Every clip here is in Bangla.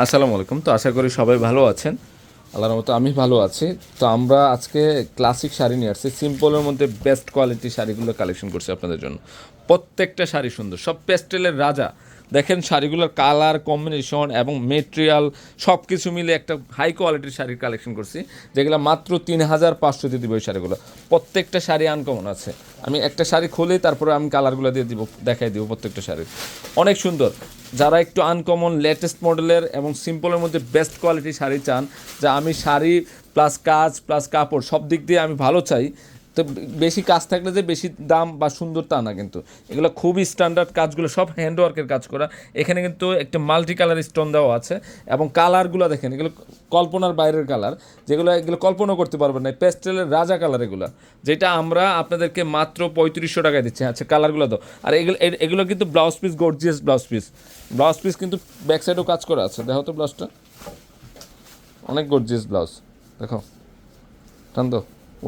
আসসালামু আলাইকুম। তো আশা করি সবাই ভালো আছেন। আল্লাহর মতো আমি ভালো আছি। তো আমরা আজকে ক্লাসিক শাড়ি নিয়ে আসছি। সিম্পলের মধ্যে বেস্ট কোয়ালিটি শাড়িগুলো কালেকশন করছি আপনাদের জন্য। প্রত্যেকটা শাড়ি সুন্দর। সব পেস্টেলের রাজা। দেখেন শাড়িগুলোর কালার কম্বিনেশন এবং মেটেরিয়াল সব কিছু মিলে একটা হাই কোয়ালিটির শাড়ির কালেকশন করছি, যেগুলো মাত্র তিন হাজার পাঁচশো দিয়ে দিব ওই শাড়িগুলো। প্রত্যেকটা শাড়ি আনকমন আছে। আমি একটা শাড়ি খুলে, তারপরে আমি কালারগুলো দিয়ে দিব, দেখাই দিব প্রত্যেকটা শাড়ির। অনেক সুন্দর। যারা একটু আনকমন লেটেস্ট মডেলের এবং সিম্পলের মধ্যে বেস্ট কোয়ালিটির শাড়ি চান, যা আমি শাড়ি প্লাস কাজ প্লাস কাপড় সব দিক দিয়ে আমি ভালো চাই তো বেশি কাজ থাকলে যে বেশি দাম বা সুন্দর তা না কিন্তু। এগুলো খুবই স্ট্যান্ডার্ড কাজগুলো, সব হ্যান্ডওয়ার্কের কাজ করা। এখানে কিন্তু একটা মাল্টি কালার স্টোন দেওয়া আছে এবং কালারগুলো দেখেন, এগুলো কল্পনার বাইরের কালার যেগুলো, এগুলো কল্পনা করতে পারবেন না পেস্টেলের রাজা কালার এগুলো। যেটা আমরা আপনাদেরকে মাত্র পঁয়ত্রিশশো টাকায় দিচ্ছি। আচ্ছা কালারগুলো তো আর এগুলো এগুলো কিন্তু blouse piece gorgeous blouse piece blouse piece কিন্তু ব্যাক সাইডেও কাজ করা আছে। দেখো তো ব্লাউজটা অনেক গর্জিয়াস ব্লাউজ দেখো। টান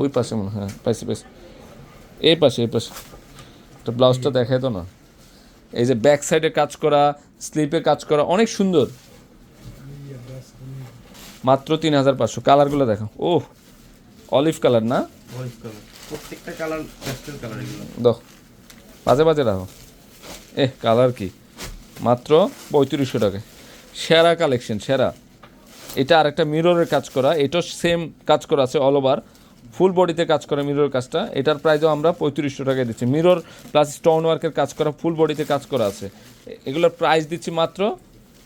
ওই পাশে মনে হয় পাইছি পাইছি। এই পাশে এই পাশে। তো ব্লাউজটা দেখাই তো না। এই যে ব্যাক সাইডে কাজ করা স্লিপে কাজ করা অনেক সুন্দর। মাত্র তিন হাজার পাঁচশো। কালারগুলো দেখো। ও অলিভ কালার না? প্রত্যেকটা কালার কালার বাজে বাজে রাখো এ কালার কি? মাত্র পঁয়ত্রিশশো টাকায় সেরা কালেকশন সেরা। এটা আরেকটা মিররের কাজ করা। এটাও সেম কাজ করা আছে অল ওভার ফুল বডিতে কাজ করা মিরর কাজটা, এটার প্রাইসও আমরা পঁয়ত্রিশশো টাকায় দিচ্ছি। মিরর প্লাস স্টোন ওয়ার্কের কাজ করা ফুল বডিতে কাজ করা আছে। এগুলোর প্রাইস দিচ্ছি মাত্র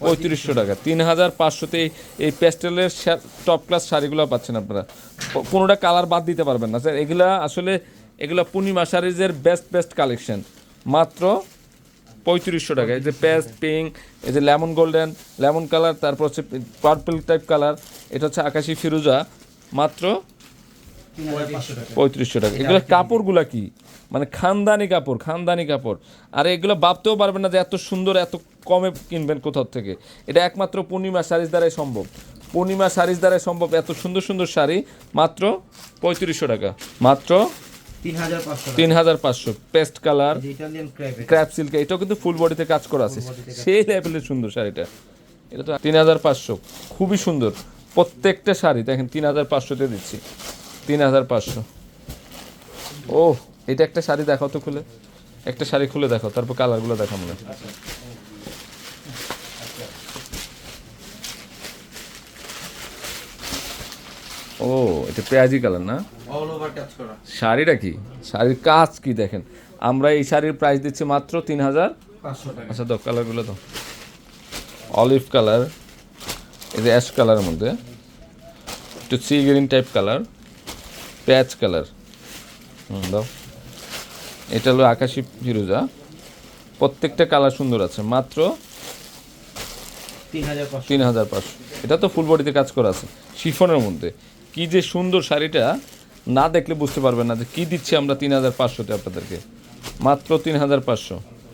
পঁয়ত্রিশশো টাকা। তিন হাজার পাঁচশোতে এই প্যাস্টেলের টপ ক্লাস শাড়িগুলো পাচ্ছেন আপনারা। কোনোটা কালার বাদ দিতে পারবেন না, স্যার। এগুলা আসলে, এগুলো পূর্ণিমা শাড়িজের বেস্ট বেস্ট কালেকশন মাত্র পঁয়ত্রিশশো টাকা। এই যে পেস্ট পিঙ্ক এই যে লেমন গোল্ডেন লেমন কালার তারপর হচ্ছে পার্পল টাইপ কালার এটা হচ্ছে আকাশি ফিরোজা। মাত্র তিন হাজার পাঁচশো টাকা পঁয়ত্রিশশো টাকা। এগুলো কাপড়গুলো কি? মানে খানদানি কাপড় খানদানি কাপড়। আর এগুলো ভাবতেও পারবেন না যে এত সুন্দর এত কমে কিনবেন কোথাও থেকে। এটা একমাত্র পূর্ণিমা শাড়ির দ্বারাই সম্ভব। পূর্ণিমা শাড়ির দ্বারাই সম্ভব এত সুন্দর সুন্দর শাড়ি মাত্র পঁয়ত্রিশশো টাকা। মাত্র তিন হাজার পাঁচশো। Paste colour crepe crepe silk এটাও কিন্তু ফুল বডিতে কাজ করা আছে। সেই লেভেলের সুন্দর শাড়িটা। এটা তো তিন হাজার পাঁচশো। খুবই সুন্দর। প্রত্যেকটা শাড়ি দেখেন তিন হাজার পাঁচশোতে দিচ্ছি। তিন হাজার পাঁচশো। ও এটা একটা শাড়ি দেখাও তো খুলে। একটা শাড়ি খুলে দেখো তারপর কালারগুলো দেখো মনে। ও এটা পেঁয়াজি কালার না? শাড়িটা কি? শাড়ির কাজ কি দেখেন? আমরা এই শাড়ির প্রাইস দিচ্ছি মাত্র তিন হাজার। আচ্ছা দাও কালারগুলো দাও। অলিভ কালার যে অ্যাশ কালারের মধ্যে। একটু sea green type colour patch colour. হুম দাও। এটা হলো আকাশি ফিরোজা। প্রত্যেকটা কালার সুন্দর আছে মাত্র তিন হাজার পাঁচশো। তিন হাজার পাঁচশো। এটা তো ফুল বডিতে কাজ করা আছে শিফনের মধ্যে। কি যে সুন্দর শাড়িটা না দেখলে বুঝতে পারবেন না যে কী দিচ্ছি আমরা তিন হাজার পাঁচশোতে আপনাদেরকে। মাত্র তিন হাজার পাঁচশো।